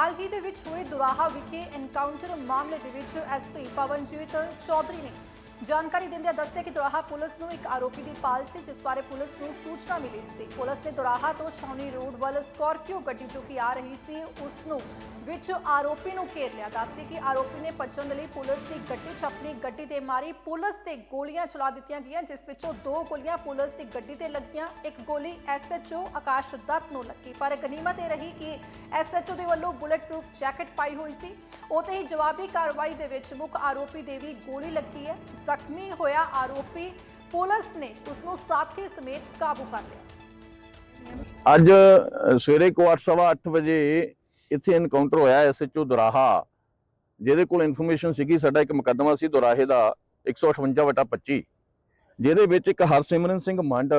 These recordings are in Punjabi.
ਹਾਲ ਹੀ ਦੇ ਵਿੱਚ ਹੋਏ ਦੁਰਾਹਾ ਵਿਖੇ ਐਨਕਾਊਂਟਰ ਮਾਮਲੇ ਦੇ ਵਿੱਚ ਐਸਪੀ ਪਵਨਜੀਤ ਚੌਧਰੀ ਨੇ ਜਾਣਕਾਰੀ ਦਿੰਦਿਆਂ ਦੱਸਿਆ ਕਿ ਦੁਰਾਹਾ ਪੁਲਿਸ ਨੂੰ ਇੱਕ ਆਰੋਪੀ ਦੀ ਪਾਲ ਸੀ ਜਿਸ ਬਾਰੇ ਪੁਲਿਸ ਨੂੰ ਸੂਚਨਾ ਮਿਲੀ ਸੀ। ਪੁਲਿਸ ਨੇ ਦੁਰਾਹਾ ਤੋਂ ਸ਼ੌਨੀ ਰੋਡ ਵੱਲ ਸਕਾਰਪੀਓ ਗੱਡੀ ਜੋ ਕਿ ਆ ਰਹੀ ਸੀ, ਉਸ ਨੂੰ ਵਿੱਚ ਆਰੋਪੀ ਨੂੰ ਘੇਰ ਲਿਆ। ਦੱਸਦੇ ਕਿ ਆਰੋਪੀ ਨੇ ਭੱਜਣ ਦੇ ਲਈ ਪੁਲਿਸ ਦੀ ਗੱਡੀ 'ਚ ਆਪਣੀ ਗੱਡੀ ਤੇ ਮਾਰੀ। ਪੁਲਿਸ ਤੇ ਗੋਲੀਆਂ ਚਲਾ ਦਿੱਤੀਆਂ ਗਈਆਂ, ਜਿਸ ਵਿੱਚੋਂ ਦੋ ਗੋਲੀਆਂ ਪੁਲਿਸ ਦੀ ਗੱਡੀ ਤੇ ਲੱਗੀਆਂ। ਇੱਕ ਗੋਲੀ ਐਸਐਚਓ ਆਕਾਸ਼ ਦੱਤ ਨੂੰ ਲੱਗੀ। ਪਰ ਗਨੀਮਤ ਇਹ ਰਹੀ ਕਿ ਐਸਐਚਓ ਦੇ ਵੱਲੋਂ ਬੁਲੇਟ ਪ੍ਰੂਫ ਜੈਕਟ ਪਾਈ ਹੋਈ ਸੀ। ਉਤੇ ਹੀ ਜਵਾਬੀ ਕਾਰਵਾਈ ਦੇ ਵਿੱਚ ਮੁੱਖ ਆਰੋਪੀ ਦੇ ਵੀ ਗੋਲੀ ਲੱਗੀ ਹੈ। ਜ਼ਖਮੀ ਹੋਇਆ ਆਰੋਪੀ ਪੁਲਿਸ ਨੇ ਉਸ ਨੂੰ ਸਾਥੀ ਸਮੇਤ ਕਾਬੂ ਕਰ ਲਿਆ। ਅੱਜ ਸਵੇਰੇ ਕੋ 8:30 ਵਜੇ ਇੱਥੇ ਐਨਕਾਊਂਟਰ ਹੋਇਆ ਐਸਐਚਓ ਦੁਰਾਹਾ, ਜਿਹਦੇ ਕੋਲ ਇਨਫੋਰਮੇਸ਼ਨ ਸੀਗੀ, ਸਾਡਾ ਇੱਕ ਮੁਕੱਦਮਾ ਸੀ ਦੁਰਾਹੇ ਦਾ 158/25 ਜਿਹਦੇ ਵਿੱਚ ਇੱਕ ਹਰਸਿਮਰਨ ਸਿੰਘ ਮੰਡ,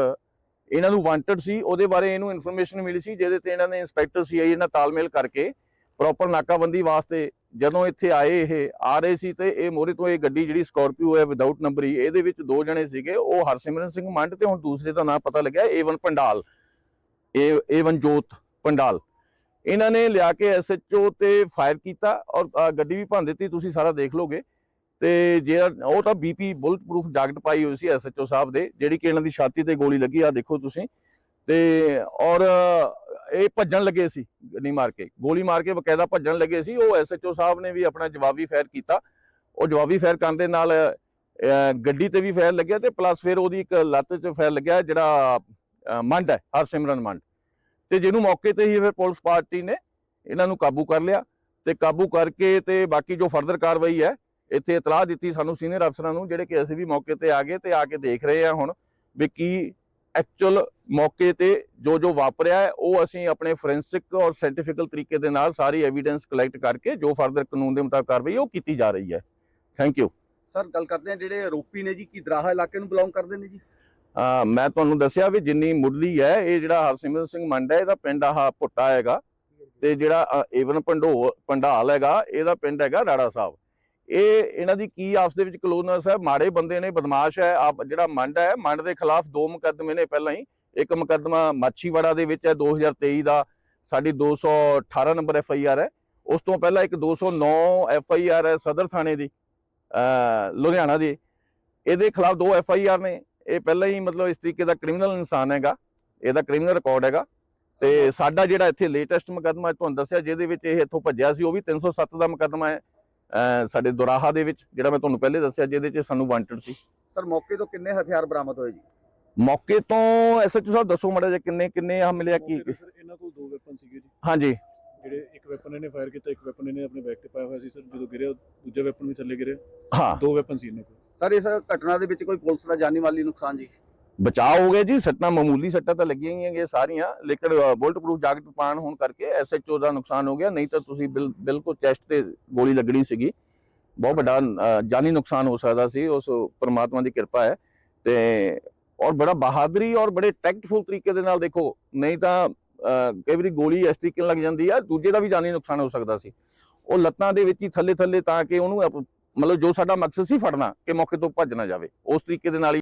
ਇਹਨਾਂ ਨੂੰ ਵਾਂਟਡ ਸੀ, ਉਹਦੇ ਬਾਰੇ ਇਹਨੂੰ ਇਨਫੋਰਮੇਸ਼ਨ ਮਿਲੀ ਸੀ, ਜਿਹਦੇ ਤੇ ਇਹਨਾਂ ਨੇ ਇੰਸਪੈਕਟਰ ਸੀਆਈ ਨਾਲ ਤਾਲਮੇਲ ਕਰਕੇ ਪ੍ਰੋਪਰ ਨਾਕਾਬੰਦੀ ਵਾਸਤੇ ਜਦੋਂ ਇੱਥੇ ਆਏ ਇਹ, ਆ ਰਹੇ ਸੀ ਤੇ ਇਹ ਮੋਰੇ ਤੋਂ ਇਹ ਗੱਡੀ ਜਿਹੜੀ ਸਕਾਰਪੀਓ ਹੈ ਵਿਦਆਊਟ ਨੰਬਰੀ e, ਇਹਦੇ ਵਿੱਚ ਦੋ ਜਣੇ ਸੀਗੇ, ਉਹ ਹਰਸਿਮਰਨ ਸਿੰਘ ਮੰਡ ਤੇ ਹੁਣ ਦੂਸਰੇ ਦਾ ਨਾਮ ਪਤਾ ਲੱਗਿਆ ਏਵਨ ਪੰਡਾਲ ਇਹ ਏਵਨ ਜੋਤ ਪੰਡਾਲ। ਇਹਨਾਂ ਨੇ ਲਿਆ ਕੇ ਐਸਐਚਓ ਤੇ ਫਾਇਰ ਕੀਤਾ ਔਰ ਗੱਡੀ ਵੀ ਭੰਨ ਦਿੱਤੀ, ਤੁਸੀਂ ਸਾਰਾ ਦੇਖ ਲੋਗੇ ਤੇ ਜੇ ਉਹ ਤਾਂ ਬੀਪੀ ਬੁਲਟ ਪ੍ਰੂਫ ਜੈਕਟ ਪਾਈ ਹੋਈ ਸੀ ਐਸਐਚਓ ਸਾਹਿਬ ਦੇ, ਜਿਹੜੀ ਕਿ ਇਹਨਾਂ ਦੀ ਛਾਤੀ ਤੇ ਗੋਲੀ ਲੱਗੀ ਆ ਦੇਖੋ ਤੁਸੀਂ। ਤੇ, ਔਰ ਇਹ ਭੱਜਣ ਲੱਗੇ ਸੀ ਗੱਡੀ ਮਾਰ ਕੇ, ਗੋਲੀ ਮਾਰ ਕੇ ਬਕਾਇਦਾ ਭੱਜਣ ਲੱਗੇ ਸੀ। ਉਹ ਐਸਐਚਓ ਸਾਹਿਬ ਨੇ ਵੀ ਆਪਣਾ ਜਵਾਬੀ ਫਾਇਰ ਕੀਤਾ। ਉਹ ਜਵਾਬੀ ਫਾਇਰ ਕਰਨ ਦੇ ਨਾਲ ਗੱਡੀ ਤੇ ਵੀ ਫਾਇਰ ਲੱਗਿਆ ਤੇ ਪਲੱਸ ਫਿਰ ਉਹਦੀ ਇੱਕ ਲੱਤ 'ਚ ਫਾਇਰ ਲੱਗਿਆ, ਜਿਹੜਾ ਮੰਡ ਹੈ, ਹਰਸਿਮਰਨ ਮੰਡ। ਤੇ ਜਿਹਨੂੰ ਮੌਕੇ ਤੇ ਹੀ ਫਿਰ ਪੁਲਿਸ ਪਾਰਟੀ ਨੇ ਇਹਨਾਂ ਨੂੰ ਕਾਬੂ ਕਰ ਲਿਆ ਤੇ ਕਾਬੂ ਕਰਕੇ ਤੇ ਬਾਕੀ ਜੋ ਫਰਦਰ ਕਾਰਵਾਈ ਹੈ, ਇੱਥੇ ਇਤਲਾਹ ਦਿੱਤੀ ਸਾਨੂੰ ਸੀਨੀਅਰ ਅਫਸਰਾਂ ਨੂੰ, ਜਿਹੜੇ ਕਿ ਅਸੀਂ ਵੀ ਮੌਕੇ ਤੇ ਆ ਗਏ ਤੇ ਆ ਕੇ ਦੇਖ ਰਹੇ ਆ ਹੁਣ ਵੀ ਕੀ ਐਕਚੁਅਲ ਮੌਕੇ ਤੇ ਜੋ ਜੋ ਵਾਪਰਿਆ ਹੈ ਉਹ ਅਸੀਂ ਆਪਣੇ ਫੋਰੈਂਸਿਕ ਔਰ ਸਾਇੰਟੀਫਿਕਲ ਤਰੀਕੇ ਦੇ ਨਾਲ ਸਾਰੀ ਐਵੀਡੈਂਸ ਕਲੈਕਟ ਕਰਕੇ ਜੋ ਫਰਦਰ ਕਾਨੂੰਨ ਦੇ ਮੁਤਾਬਕ ਕਾਰਵਾਈ ਉਹ ਕੀਤੀ ਜਾ ਰਹੀ ਹੈ। ਥੈਂਕ ਯੂ ਸਰ ਗੱਲ ਕਰਦੇ ਆ ਜਿਹੜੇ ਆਰੋਪੀ ਨੇ ਜੀ ਕੀ ਦਰਾਹਾ ਇਲਾਕੇ ਨੂੰ ਬਿਲੋਂਗ ਕਰਦੇ ਨੇ ਜੀ? ਮੈਂ ਤੁਹਾਨੂੰ ਦੱਸਿਆ ਵੀ ਜਿੰਨੀ ਮੁੱਢਲੀ ਹੈ ਇਹ ਜਿਹੜਾ ਹਰਸਿਮਰਨ ਸਿੰਘ ਮੰਡ ਹੈ ਇਹਦਾ ਪਿੰਡ ਆਹ ਭੁੱਟਾ ਹੈਗਾ ਤੇ ਜਿਹੜਾ ਏਵਨ ਪੰਡੋ ਪੰਡਾਲ ਹੈਗਾ ਇਹਦਾ ਪਿੰਡ ਹੈਗਾ ਰਾੜਾ ਸਾਹਿਬ। ਇਹ ਇਹਨਾਂ ਦੀ ਕੀ ਆਪਸ ਦੇ ਵਿੱਚ ਕਲੋਨਸ ਹੈ? ਮਾੜੇ ਬੰਦੇ ਨੇ ਬਦਮਾਸ਼ ਹੈ ਆਪ ਜਿਹੜਾ ਮੰਡ ਹੈ ਮੰਡ ਦੇ ਖਿਲਾਫ ਦੋ ਮੁਕੱਦਮੇ ਨੇ ਪਹਿਲਾਂ ਹੀ। ਇੱਕ ਮੁਕੱਦਮਾ ਮਾਛੀਵਾੜਾ ਦੇ ਵਿੱਚ ਹੈ 2023 ਦਾ। ਸਾਡੀ 218 ਨੰਬਰ ਐਫ ਆਈ ਆਰ ਹੈ। ਉਸ ਤੋਂ ਪਹਿਲਾਂ ਇੱਕ 209 ਐਫ ਆਈ ਆਰ ਹੈ ਸਦਰ ਥਾਣੇ ਦੀ ਲੁਧਿਆਣਾ ਦੀ। ਇਹਦੇ ਖਿਲਾਫ ਦੋ ਐਫ ਆਈ ਆਰ ਨੇ। ਇਹ ਪਹਿਲਾਂ ਹੀ ਮਤਲਬ ਇਸ ਤਰੀਕੇ ਦਾ ਕ੍ਰਿਮੀਨਲ ਇਨਸਾਨ ਹੈਗਾ। ਇਹਦਾ ਕ੍ਰਿਮੀਨਲ ਰਿਕਾਰਡ ਹੈਗਾ। ਤੇ ਸਾਡਾ ਜਿਹੜਾ ਇੱਥੇ ਲੇਟੈਸਟ ਮੁਕੱਦਮਾ ਤੁਹਾਨੂੰ ਦੱਸਿਆ ਜਿਹਦੇ ਵਿੱਚ ਇਹ ਇੱਥੋਂ ਭੱਜਿਆ ਸੀ ਉਹ ਵੀ 307 ਦਾ ਮੁਕੱਦਮਾ ਹੈ। ਸਾਡੇ ਦੁਰਾਹਾ ਦੇ ਵਿੱਚ ਜਿਹੜਾ ਮੈਂ ਤੁਹਾਨੂੰ ਪਹਿਲੇ ਦੱਸਿਆ ਜਿਹਦੇ 'ਚ ਸਾਨੂੰ ਵਾਂਟਡ ਸੀ। ਸਰ ਮੌਕੇ ਤੋਂ ਕਿੰਨੇ ਹਥਿਆਰ ਬਰਾਮਦ ਹੋਏ ਜੀ? ਮੌਕੇ ਤੋਂ ਐਸਐਚਓ ਸਾਹਿਬ ਦੱਸੋ ਮੜਾ ਜੇ ਕਿੰਨੇ ਕਿੰਨੇ ਆ ਮਿਲਿਆ ਕੀ ਸਰ ਇਹਨਾਂ ਕੋਲ ਦੋ ਵੈਪਨ ਸੀਗੇ ਜੀ। ਹਾਂਜੀ। ਜਿਹੜੇ ਇੱਕ ਵੈਪਨ ਇਹਨੇ ਫਾਇਰ ਕੀਤਾ ਇੱਕ ਵੈਪਨ ਇਹਨੇ ਆਪਣੇ ਬੈਗ ਤੇ ਪਾਇਆ ਹੋਇਆ ਸੀ ਸਰ। ਜਦੋਂ ਗਿਰਿਆ ਦੂਜਾ ਵੈਪਨ ਵੀ ਥੱਲੇ ਗਿਰਿਆ। ਹਾਂ। ਦੋ ਵੈਪਨ ਸੀ ਇਹਨਾਂ ਕੋਲ। ਸਰ ਇਸ ਘਟਨਾ ਦੇ ਵਿੱਚ ਕੋਈ ਪੁਲਿਸ ਦਾ ਜਾਨੀ ਮਾਲੀ ਨੁਕਸਾਨ ਜੀ? ਬਚਾਅ ਹੋ ਗਿਆ ਜੀ, ਸੱਟਾਂ, ਮਾਮੂਲੀ ਸੱਟਾਂ ਤਾਂ ਲੱਗੀਆਂ ਹੀ ਹੈਗੀਆਂ ਸਾਰੀਆਂ, ਲੇਕਿਨ ਬੁਲਟ ਪ੍ਰੂਫ ਜੈਕਟ ਪਾਣ ਹੋਣ ਕਰਕੇ ਐਸਐਚਓ ਦਾ ਨੁਕਸਾਨ ਹੋ ਗਿਆ, ਨਹੀਂ ਤਾਂ ਤੁਸੀਂ ਬਿਲ- ਬਿਲਕੁਲ ਚੈਸਟ ਤੇ ਗੋਲੀ ਲੱਗਣੀ ਸੀਗੀ। ਬਹੁਤ ਵੱਡਾ ਜਾਨੀ ਨੁਕਸਾਨ ਹੋ ਸਕਦਾ ਸੀ, ਉਸ ਪਰਮਾਤਮਾ ਦੀ ਕਿਰਪਾ ਹੈ। ਤੇ, ਔਰ ਬੜਾ ਬਹਾਦਰੀ ਔਰ ਬੜੇ ਟੈਕਟਫੁਲ ਤਰੀਕੇ ਦੇ ਨਾਲ ਦੇਖੋ, ਨਹੀਂ ਤਾਂ ਕਈ ਵਾਰੀ ਗੋਲੀ ਇਸ ਤਰੀਕੇ ਨਾਲ ਲੱਗ ਜਾਂਦੀ ਆ, ਦੂਜੇ ਦਾ ਵੀ ਜਾਨੀ ਨੁਕਸਾਨ ਹੋ ਸਕਦਾ ਸੀ। ਉਹ ਲੱਤਾਂ ਦੇ ਵਿੱਚ ਹੀ ਥੱਲੇ ਥੱਲੇ ਤਾਂ ਕਿ ਉਹਨੂੰ ਮਤਲਬ ਜੋ ਸਾਡਾ ਮਕਸਦ ਸੀ ਫੜਨਾ, ਕਿ ਮੌਕੇ ਤੋਂ ਭੱਜ ਨਾ ਜਾਵੇ, ਉਸ ਤਰੀਕੇ ਦੇ ਨਾਲ ਹੀ